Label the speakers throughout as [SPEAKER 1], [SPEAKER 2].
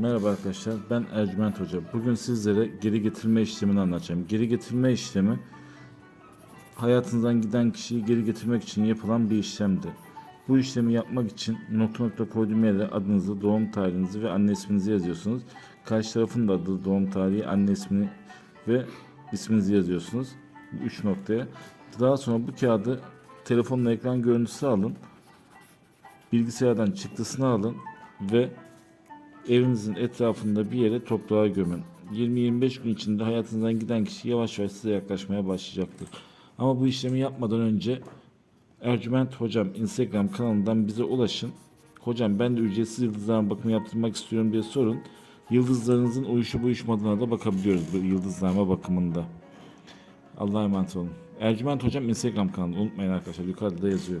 [SPEAKER 1] Merhaba arkadaşlar, ben Ercüment Hoca. Bugün sizlere geri getirme işlemini anlatacağım. Geri getirme işlemi, hayatınızdan giden kişiyi geri getirmek için yapılan bir işlemdir. Bu işlemi yapmak için nokta nokta koyduğum yere adınızı, doğum tarihinizi ve anne isminizi yazıyorsunuz. Karşı tarafın da adı, doğum tarihi, anne ismini ve isminizi yazıyorsunuz. Üç noktaya. Daha sonra bu kağıdı telefonla ekran görüntüsü alın. Bilgisayardan çıktısını alın ve evinizin etrafında bir yere toprağa gömün. 20-25 gün içinde hayatınızdan giden kişi yavaş yavaş size yaklaşmaya başlayacaktır. Ama bu işlemi yapmadan önce Ercüment Hocam Instagram kanalından bize ulaşın. Hocam ben de ücretsiz yıldızlarına bakımı yaptırmak istiyorum diye sorun. Yıldızlarınızın uyuşup uyuşmadığına da bakabiliyoruz bu yıldızlarma bakımında. Allah'a emanet olun. Ercüment Hocam Instagram kanalı unutmayın arkadaşlar yukarıda da yazıyor.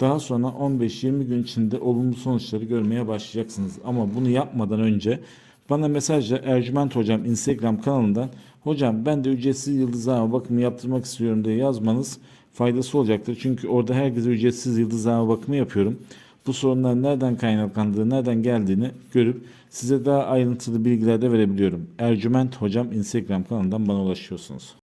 [SPEAKER 1] Daha sonra 15-20 gün içinde olumlu sonuçları görmeye başlayacaksınız. Ama bunu yapmadan önce bana mesajla Ercüment Hocam Instagram kanalından Hocam ben de ücretsiz yıldızlama bakımı yaptırmak istiyorum diye yazmanız faydası olacaktır. Çünkü orada herkese ücretsiz yıldızlama bakımı yapıyorum. Bu sorunların nereden kaynaklandığı, nereden geldiğini görüp size daha ayrıntılı bilgiler de verebiliyorum. Ercüment Hocam Instagram kanalından bana ulaşıyorsunuz.